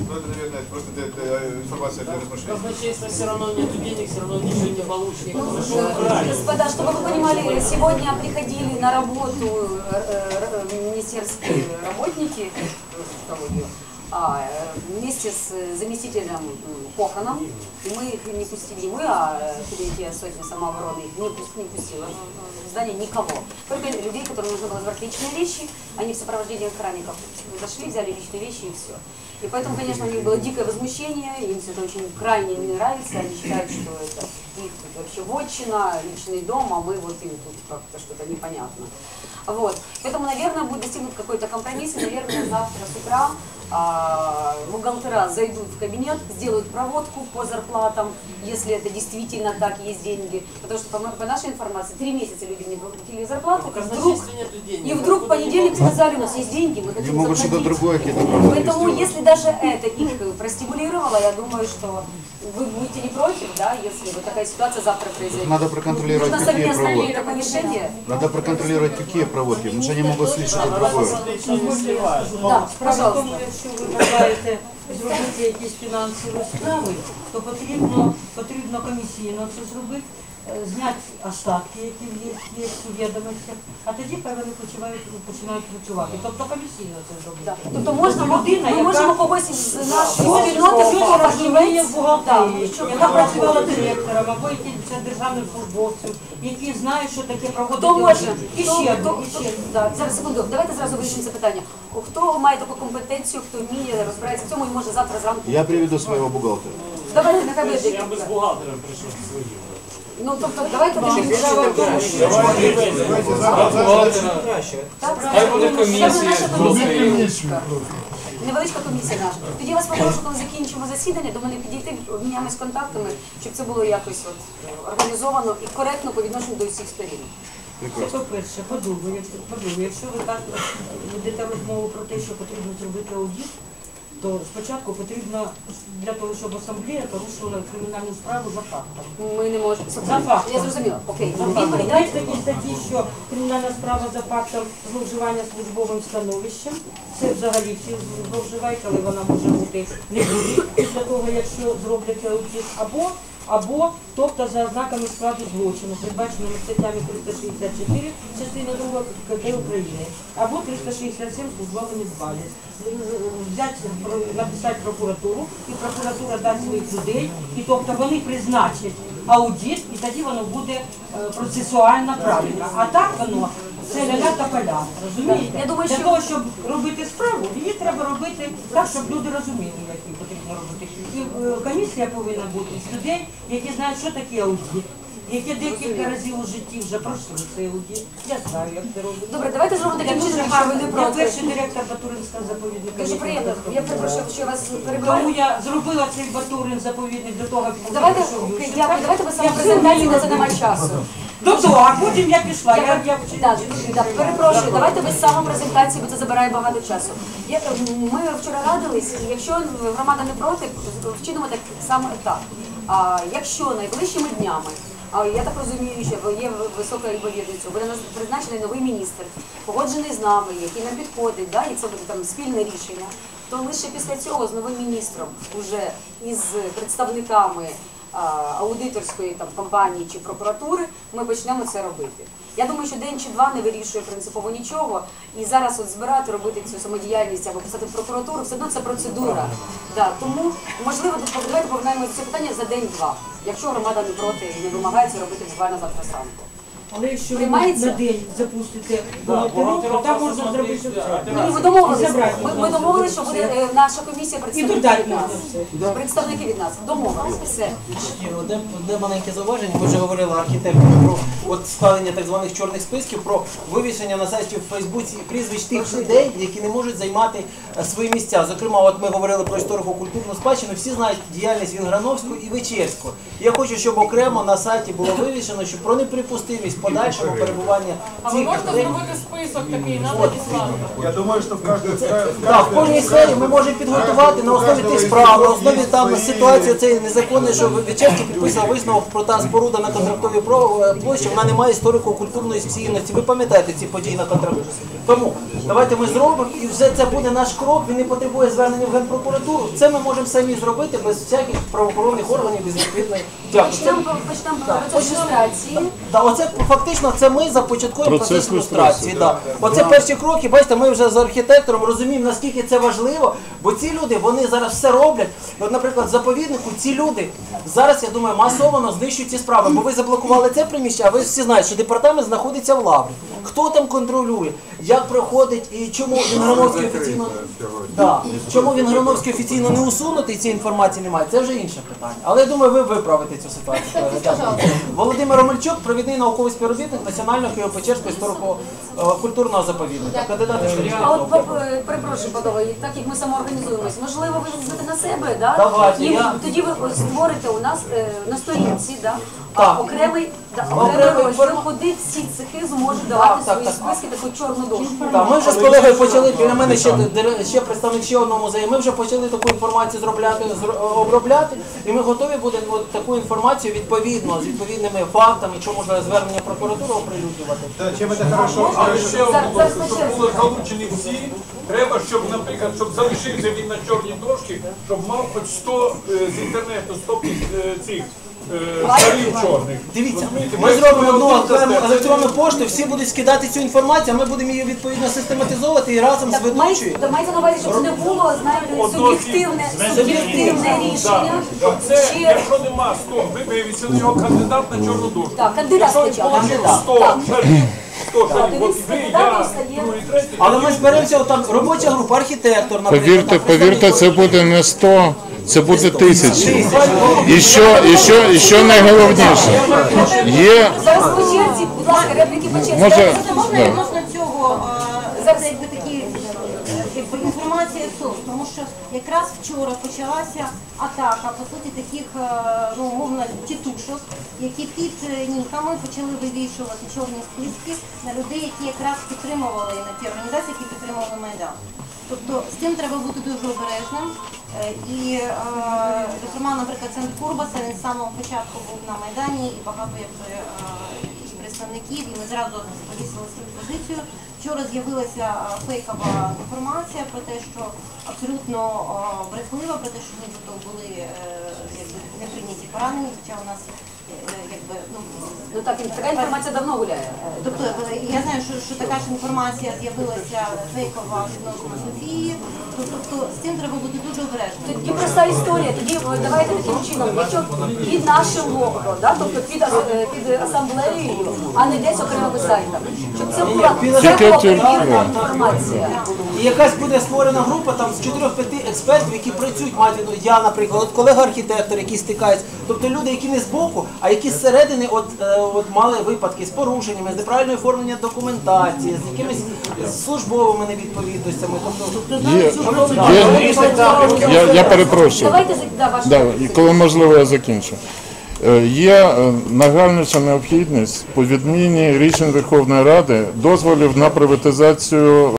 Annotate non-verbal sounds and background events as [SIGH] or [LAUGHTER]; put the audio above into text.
Ну, это, наверное, просто для- для- информация для размышлений. Казначейство все равно нету денег, все равно ничего не получит. Ну. Господа, чтобы вы понимали, сегодня приходили на работу э, э, министерские работники э, а, э, вместе с заместителем Коханом, и мы их не пустили, не мы, а э, Федерация сотни самообороны их не, пус- не пустила в здание никого. Только людей, которым нужно было забрать личные вещи, они в сопровождении охранников зашли, взяли личные вещи и все. И поэтому, конечно, у них было дикое возмущение, им все это очень крайне не нравится, они считают, что это их вообще вотчина, личный дом, а мы вот им тут как-то что-то непонятно. Вот. Поэтому, наверное, будет достигнут какой-то компромисс, и, наверное, завтра с утра бухгалтера зайдут в кабинет, сделают проводку по зарплатам, если это действительно так, есть деньги. Потому что, по, по нашей информации, три месяца люди не платили зарплату, и вдруг, нету денег. и вдруг в понедельник сказали, у нас есть деньги, мы хотим могут что-то другое, Поэтому, если даже это их простимулировало, я думаю, что вы будете не против, да, если вот такая ситуация завтра произойдет. Надо проконтролировать, Нужно какие совместно проводки. это повышение. Надо проконтролировать, какие проводки, потому что они могут слить что-то другое. Посмотреть, что не сливают. Да, Справа в пожалуйста. тому, якщо ви бажаєте зробити якісь фінансові справи, то потрібно, потрібно комісійно це зробити, е, зняти остатки, які є, є у відомостях, а тоді хай починають, починають працювати. Тобто комісійно це зробити. Тобто можна Людина, ми яка- можемо когось з нашої спільноти хтось розуміє в бухгалтерії, яка працювала директором або якимось державним службовцем, які знають, що таке проводити. Хто може? І Хто- ще хто- одне, і ще одне. Да, зараз секунду, давайте зразу вирішимо це питання. Хто має таку компетенцію, хто вміє розбирається в цьому і може завтра зранку. Я приведу своего бухгалтера. Давайте нехай буде Я би з бухгалтером прийшов своїм. Ну тобто давайте тоді Справа в тому, що Хай буде комісія. Невеличка комісія наша. Тоді я вас попрошу, коли закінчимо засідання, до мене підійти, обміняємось контактами, щоб це було якось от організовано і коректно по відношенню до всіх сторін. Це по-перше, по-друге, якщо, ви так ведете розмову про те, що потрібно зробити аудит, то спочатку потрібно для того, щоб асамблея порушила кримінальну справу за фактом. Ми не можемо. За фактом. Я зрозуміла. Окей. За фактом. Є такі статті, що кримінальна справа за фактом зловживання службовим становищем. Це взагалі всі зловживають, але вона може бути не буде після того, якщо зроблять аудит. Або або тобто за ознаками складу злочину, передбаченими статтями 364 частина 2 КП України, або 367 службова недбалість. Взяти, написати прокуратуру, і прокуратура дасть своїх людей, і тобто вони призначать аудит, і тоді воно буде е, процесуально правильно. А так воно це ля та поля. Розумієте? Я думаю, Для що- того, щоб робити справу, її треба робити так, щоб люди розуміли, як її потрібно робити. І е, комісія повинна бути з людей, які знають, що таке аудит, які декілька разів у житті вже пройшли цей аудит. Я знаю, як це робити. Добре, давайте зробимо таким чином, дуже не гарно. Я проти. перший директор Батуринського заповідника. Дуже приємно. Я перепрошую, що я вас Тому я зробила цей Батурин заповідник до того, як Давайте, прийшов окей, дякую. Давайте все на це немає часу. До того, а потім я пішла. Я, я, Я, да, да, перепрошую, давайте без самопрезентації, бо це забирає багато часу. Я, ми вчора радились, і якщо громада не проти, вчинимо так саме так. А, якщо найближчими днями, а я так розумію, що є висока ймовірність, буде нас призначений новий міністр, погоджений з нами, який нам підходить, да, і це буде там спільне рішення, то лише після цього з новим міністром, уже із представниками аудиторської там компанії чи прокуратури, ми почнемо це робити. Я думаю, що день чи два не вирішує принципово нічого. І зараз от збирати, робити цю самодіяльність або писати в прокуратуру, все одно це процедура. Да, тому можливо давайте повернемо це питання за день-два, якщо громада не проти і не вимагає це робити буквально завтра зранку. Але якщо ви Приймається? на день запустите бухгалтеру, то там можна зробити все. Ні, ми. Забрати Ми, ми можна що буде е, наша комісія І представників додати від нас. можна все. Представники від нас. Домовились. Все. Одне, одне маленьке зауваження. Ви вже говорили архітектор про от складення так званих чорних списків, про вивішення на сайті в Фейсбуці прізвищ тих людей, які не можуть займати е, свої місця. Зокрема, от ми говорили про історико-культурну спадщину. Всі знають діяльність Вінграновського і Вечерського. Я хочу, щоб окремо на сайті було вивішено, що про неприпустимість подальшого перебування А ви цих можете зробити список такий на надіслати? Я думаю, что в каждой сфере... Так, в кожній сфері ми можемо підготувати на основі тих справ, на основі там ситуації цієї незаконної, що Вечерський підписав висновок про та споруда на контрактовій про- площі, вона не має історико-культурної цінності. Ви пам'ятаєте ці події на контрактовій? Тому давайте ми зробимо, і вже це буде наш крок. Він не потребує звернення в генпрокуратуру. Це ми можемо самі зробити без всяких правоохоронних органів, без відповідної. Почнемо, процес люстрації. Да, оце фактично це ми започаткуємо Процес процес, люстрації. Да. Оце перші кроки. Бачите, ми вже з архітектором розуміємо, наскільки це важливо, бо ці люди вони зараз все роблять. От, наприклад, в заповіднику ці люди зараз, я думаю, масово знищують ці справи. Бо ви заблокували це приміщення, а ви всі знаєте, що департамент знаходиться в лаврі. Хто там контролює, як проходить і чому він Грановський офіційно да. чому він Грановський офіційно не усунутий, цієї інформації немає, це вже інше питання. Але я думаю, ви виправите цю ситуацію. [LAUGHS] Дякую. Володимир Омельчук, провідний науковий співробітник Національного Києво-Печерського історико-культурного заповідника. Кандидат А от е, перепрошую, панове, так як ми самоорганізуємось, можливо, ви візьмете на себе, да? Давайте, і я- тоді ви створите у нас е, на сторінці, да? Так. окремий, да, Окремий окремий розділ, куди всі цехи зможуть давати так, свої так. списки, таку чорну дошку. Так, ми вже з колегою почали, біля мене ще, дир- ще представник ще одного музею, ми вже почали таку інформацію зробляти, зро- обробляти, і ми готові будемо от таку інформацію відповідно, з відповідними фактами, що можна звернення в прокуратуру оприлюднювати. Чим це хорошо? Але ще по щоб були залучені всі, треба, щоб, наприклад, щоб залишився він на чорній дошці, щоб мав хоч 100 е, з інтернету, 100 е, цих е, шарів чорних. Дивіться, ми зробимо одну окрему електронну пошту, всі будуть скидати цю інформацію, а ми будемо її відповідно систематизовувати і разом з ведучою. та майте на увазі, щоб це не було, знаєте, суб'єктивне, суб'єктивне рішення. Це, Чи- якщо нема 100, ви вивісили його кандидат на чорну дошку. Так, кандидат спочатку. отримав 100 Так. шарів, 100 шарів, то він от з ви, кандидатом я, стає. другий, третій, Але ми зберемося, там робоча група, архітектор, наприклад. Повірте, повірте, це буде не 100, це буде тисячі. І що, і що, і що найголовніше? Є Зараз по черзі, будь ласка, репліки по черзі. Може- Це можна Да. відносно цього е, зараз якби такі е, якби інформація СОС, тому що якраз вчора почалася атака по суті таких е, ну умовно тітушок, які під е, ніками почали вивішувати чорні списки на людей, які якраз підтримували на ті організації, які підтримували майдан. Тобто з цим треба бути дуже обережним. Е, І, е, зокрема, наприклад, центр Курбаса він з самого початку був на Майдані і багато якби е, представників, і ми зразу повісили свою позицію. Вчора з'явилася фейкова інформація про те, що абсолютно брехлива, про те, що нібито були якби не поранені, хоча у нас якби ну Ну так, така інформація давно гуляє. Тобто е, я знаю, що, що така ж інформація з'явилася фейкова відносно Софії. Тобто з цим треба бути дуже обережним. Тоді проста історія. Тоді давайте таким чином, якщо під нашим лого, да, тобто під, е, під асамблеєю, а не десь окремими сайтами. Щоб це була це інформація. І якась буде створена група там з 4-5 експертів, які працюють, мають ну, я, наприклад, от колега-архітектор, який стикається. Тобто люди, які не збоку, а які зсередини от, е, от мали випадки з порушеннями, з неправильною оформленням документації, з якимись службовими невідповідностями. Тобто, Є, є, я, я перепрошую. Давайте да, вашу Да, і коли можливо я закінчу. Е, Є е, нагальніша необхідність по відміні рішень Верховної Ради дозволів на приватизацію